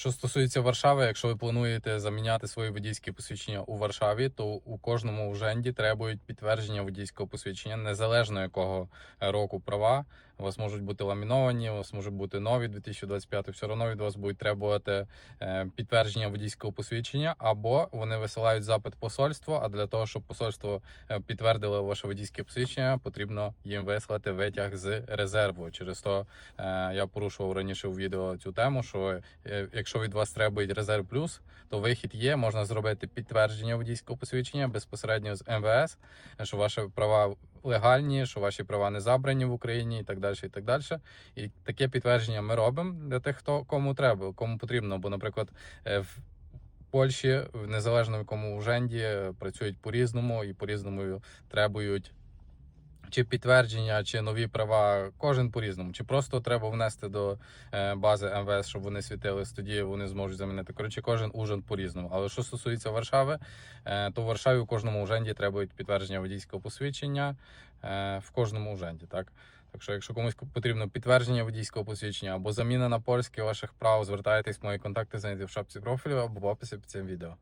Що стосується Варшави, якщо ви плануєте заміняти свої водійські посвідчення у Варшаві, то у кожному уженді требують підтвердження водійського посвідчення, незалежно якого року права. У вас можуть бути ламіновані, у вас можуть бути нові 2025, все одно від вас будуть требувати е, підтвердження водійського посвідчення, або вони висилають запит посольству. А для того, щоб посольство е, підтвердило ваше водійське посвідчення, потрібно їм вислати витяг з резерву. Через то е, я порушував раніше у відео цю тему, що якщо від вас требують резерв плюс, то вихід є. Можна зробити підтвердження водійського посвідчення безпосередньо з МВС, що ваші права легальні, що ваші права не забрані в Україні, і так далі. І так далі. І таке підтвердження ми робимо для тих, хто кому треба, кому потрібно. Бо, наприклад, е, в Польщі, в незалежно в якому уженді, е, працюють по-різному і по-різному требують. Чи підтвердження, чи нові права, кожен по-різному. Чи просто треба внести до е, бази МВС, щоб вони світились, тоді вони зможуть замінити. Коротше, кожен ужин по-різному. Але що стосується Варшави, е, то в Варшаві у кожному уженді треба підтвердження водійського посвідчення е, в кожному уженді. Так? так що, якщо комусь потрібно підтвердження водійського посвідчення або заміна на польське ваших прав, звертайтесь, в мої контакти знайдете в шапці профілю або в описі під цим відео.